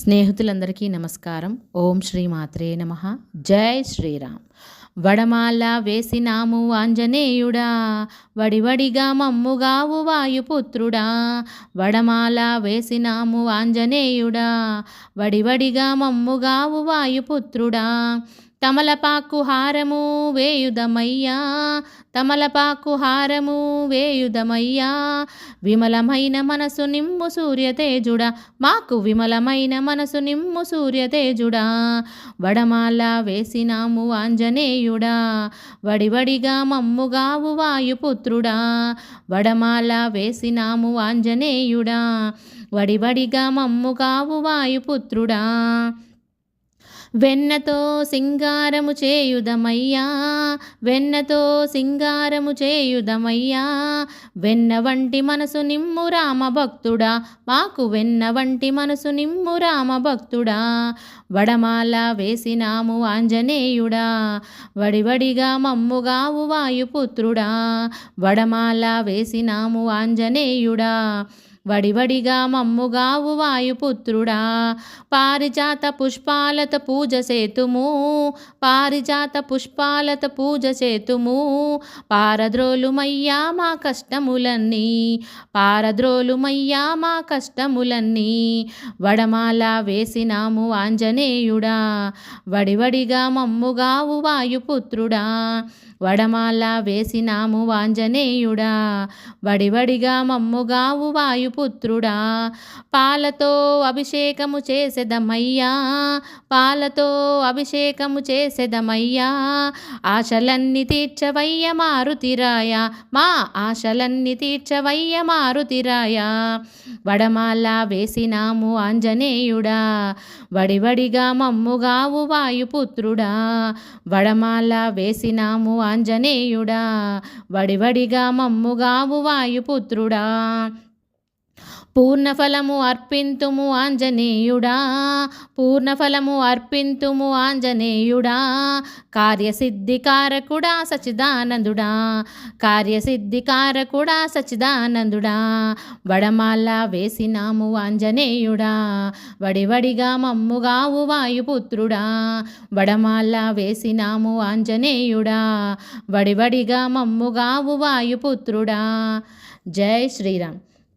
స్నేహితులందరికీ నమస్కారం. ఓం శ్రీ మాత్రే నమ. జై శ్రీరామ్. వడమాల వేసినాము ఆంజనేయుడా వడివడిగా మమ్ముగావు వాయుపుత్రుడా. వడమాల వేసినాము ఆంజనేయుడా వడివడిగా మమ్ముగావు వాయుపుత్రుడా. తమలపాకు హారము వేయుదమయ్యా తమలపాకు హారము వేయుదమయ్యా. విమలమైన మనసు నిమ్ము సూర్యతేజుడా మాకు విమలమైన మనసు నిమ్ము సూర్యతేజుడా. వడమాల వేసినాము ఆంజనేయుడా వడివడిగా మమ్ముగావు వాయుపుత్రుడా. వడమాల వేసినాము ఆంజనేయుడా వడివడిగా మమ్ముగావు వాయుపుత్రుడా. వెన్నతో సింగారము చేయుదమయ్యా వెన్నతో సింగారము చేయుదమయ్యా. వెన్న వంటి మనసు నిమ్ము రామ భక్తుడా మాకు వెన్న వంటి మనసు నిమ్ము రామ భక్తుడా. వడమాల వేసినాము ఆంజనేయుడా వడివడిగా మమ్ముగావు వాయుపుత్రుడా. వడమాల వేసినాము ఆంజనేయుడా. వడివడిగా మమ్ముగావు వాయుపుత్రుడా. పారిజాత పుష్పాలత పూజ సేతుము. పారిజాత పుష్పాలత పూజ సేతుము. పారద్రోలుమయ్యా మా కష్టములన్నీ. పారద్రోలుమయ్యా మా కష్టములన్నీ. వడమాల వేసినాము ఆంజనేయుడా. వడివడిగా మమ్ముగావు వాయుపుత్రుడా. వడమాల వేసినాము వాంజనేయుడా. వడివడిగా మమ్ముగావు వాయుపుత్రుడా. పాలతో అభిషేకము చేసెదమయ్యా. పాలతో అభిషేకము చేసెదమయ్యా. ఆశలన్నీ తీర్చవయ్య మారుతిరాయ. మా ఆశలన్నీ తీర్చవయ్య మారుతిరాయ. వడమాల వేసినాము ఆంజనేయుడా వడివడిగా మమ్ముగావు వాయుపుత్రుడా. వడమాల వేసినాము ఆంజనేయుడా వడివడిగా మమ్ముగావు వాయుపుత్రుడా. పూర్ణఫలము అర్పింతుము ఆంజనేయుడా పూర్ణఫలము అర్పింతుము ఆంజనేయుడా కార్యసిద్ధికారకుడా సచిదానందుడా కార్యసిద్ధికారకుడా సచిదానందుడా వడమాల వేసినాము ఆంజనేయుడా వడివడిగా మమ్ముగావు వాయుపుత్రుడా వడమాల వేసినాము ఆంజనేయుడా వడివడిగా మమ్ముగావు వాయుపుత్రుడా. జై శ్రీరామ్.